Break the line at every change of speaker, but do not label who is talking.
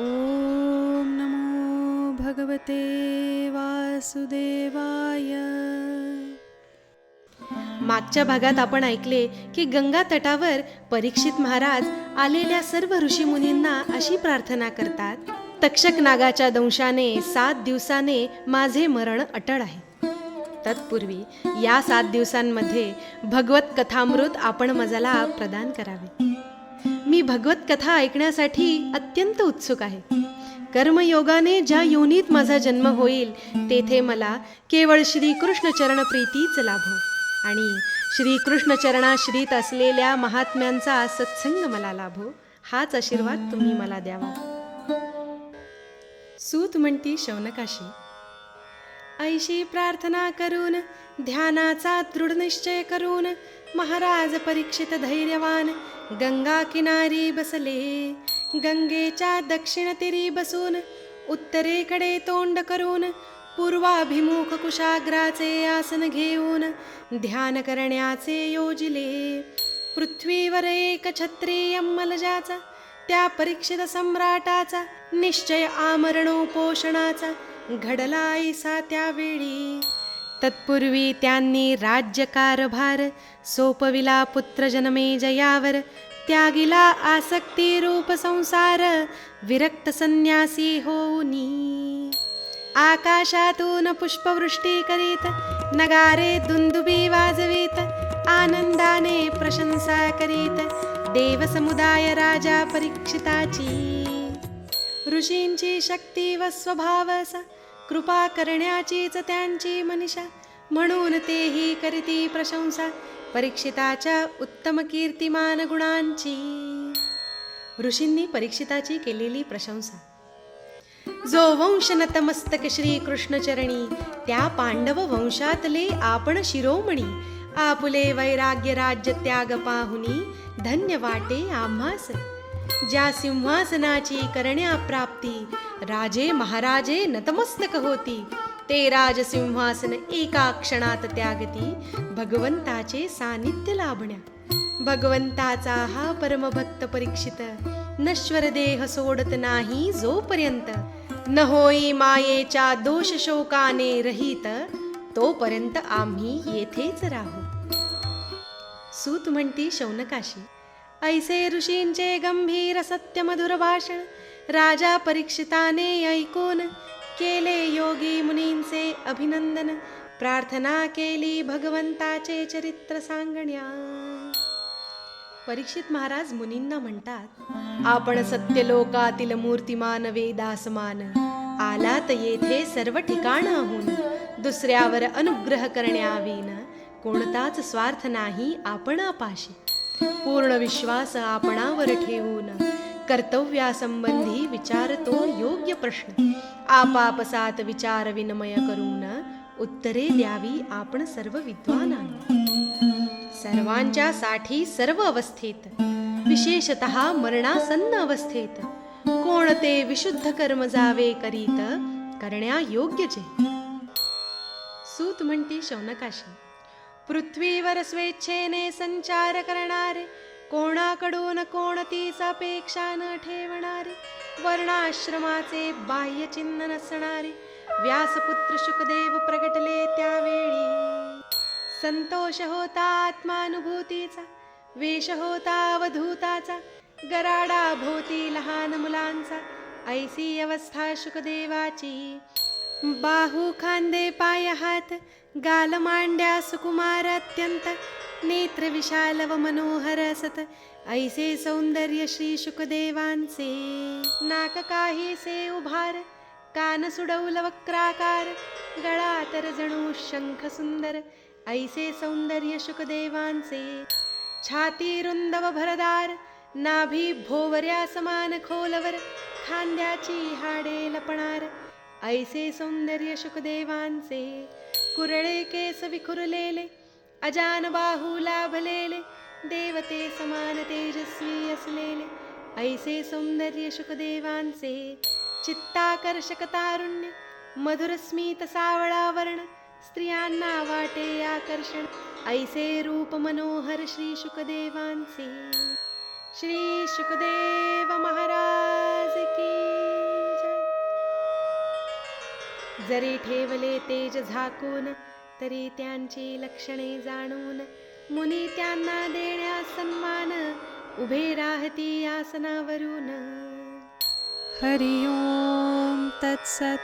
ॐ नमो भगवते वासुदेवाय. मागच्या भागात आपण ऐकले की गंगा तटावर परीक्षित महाराज आलेल्या सर्व ऋषीमुनींना अशी प्रार्थना करतात तक्षक नागाच्या दंशाने सात दिवसाने माझे मरण अटळ आहे. तत्पूर्वी या सात दिवसांमध्ये भगवत कथामृत आपण मजाला प्रदान करावे. मी भगवत कथा ऐकण्यासाठी अत्यंत उत्सुक आहे. कर्मयोगाने ज्या योनीत माझा जन्म होईल तेथे मला केवळ श्रीकृष्ण चरण प्रीतीच लाभो हो. आणि श्रीकृष्णचरणाश्रित असलेल्या महात्म्यांचा सत्संग मला लाभो हो. हाच आशीर्वाद तुम्ही मला द्यावा. सूत म्हणती शौनकाशी ऐशी प्रार्थना करून ध्यानाचा दृढ निश्चय करून महाराज परीक्षित धैर्यवान गंगा किनारी बसले. गंगेच्या दक्षिण तीरी बसून उत्तरेकडे तोंड करून पूर्वाभिमुख कुशाग्राचे आसन घेऊन ध्यान करण्याचे योजिले. पृथ्वीवर एक छत्री मलजाचा त्या परीक्षित सम्राटाचा निश्चय आमरणोपोषणाचा घडलाईसा त्यावेळी. तत्पूर्वी त्यांनी राज्यकारभार सोपविला पुत्र जयावर त्यागिला आसक्ती रूप संसार विरक्त संन्यासी होऊनी. आकाशातून पुष्पवृष्टी करीत नगारे दुंदुबी वाजवीत आनंदाने प्रशंसा करीत देवसमुदाय राजा परीक्षिताची. ऋषींची शक्ती व स्वभाव असा कृपा करण्याचीच त्यांची मनीषा. म्हणून तेही करीती प्रशंसा. परीक्षिताच्या उत्तम कीर्तिमान गुणांची. ऋषींनी परीक्षिताची केलेली प्रशंसा. जो वंश नतमस्तक श्री कृष्णचरणी त्या पांडव वंशातले आपण शिरोमणी. आपुले वैराग्य राज्य त्याग पाहुनी धन्य वाटे आम्हास. ज्या सिंहासनाची करण्या प्राप्ती राजे महाराजे नतमस्तक होती. ते राजसिंहासन एका क्षणात त्यागती भगवंताचे सानिध्य लाभण्या. भगवंताचा हा परमभक्त परीक्षित नश्वर देह सोडत नाही जोपर्यंत. न होई मायेच्या दोष शोकाने रहित तोपर्यंत आम्ही येथेच राहू. सूत म्हणती शौनकाशी ऐसे ऋषींचे गंभीर सत्य मधुर भाषण राजा परीक्षिताने ऐकून केले योगी मुनींचे अभिनंदन. प्रार्थना केली भगवंताचे चरित्र सांगण्या. परीक्षित महाराज मुनींना म्हणतात आपण सत्यलोकातील मूर्तिमान वेदासमान आलात येथे सर्व ठिकाणाहून. दुसऱ्यावर अनुग्रह करण्याविन कोणताच स्वार्थ नाही आपणापाशी. पूर्ण विश्वास आपणावर ठेवून कर्तव्यासंबंधी विचारतो योग्य प्रश्न. आपापसात विचार विनिमय करून उत्तरे द्यावी आपण सर्व विद्वान सर्वांच्या साठी सर्व अवस्थेत विशेषत मरणासन्न अवस्थेत कोणते विशुद्ध कर्म जावे करीत करण्या योग्य जे. सूत म्हणती शौनकाशी पृथ्वीवर स्वेच्छेने संचार करणारे कोणाकडून कोणतीच अपेक्षा न ठेवणारी वर्णाश्रमाचे बाह्य चिन्ह नसणारे व्यासपुत्र शुकदेव प्रगटले त्यावेळी. संतोष होता आत्मानुभूतीचा वेश होता अवधूताचा गराडा भोवती लहान मुलांचा ऐसी अवस्था शुकदेवाची. बाहू खांदे पाय हात गाल मांड्या सुकुमार अत्यंत नेत्रविशाल व मनोहर असत ऐसे सौंदर्य श्री शुकदेवांचे नाक काहीसे उभार कान सुडौल वक्राकार गळा तर जणू शंख सुंदर ऐसे सौंदर्य शुकदेवांचे छाती रुंदव भरदार नाभी भोवऱ्या समान खोलवर खांद्याची हाडे लपणार ऐसे सौंदर्य शुकदेवांचे कुरळे केस विखुरलेले अजानबाहुलाभलेले देवते समान असलेले ऐसे सौन्दर्यकदेवंसे चित्ताकर्षक तारुण्य मधुरस्मितसावर्ण स्त्रियाना वाटे आकर्षण ऐसे रूपमनोहर श्री शुकदेवांसे श्रीशुकदेव महाराजके जरी ठेवले तेज झाकून तरी त्यांची लक्षणे जाणून मुनी त्यांना देण्या सन्मान उभे राहती आसनावरून.
हरि ओम तत्सत.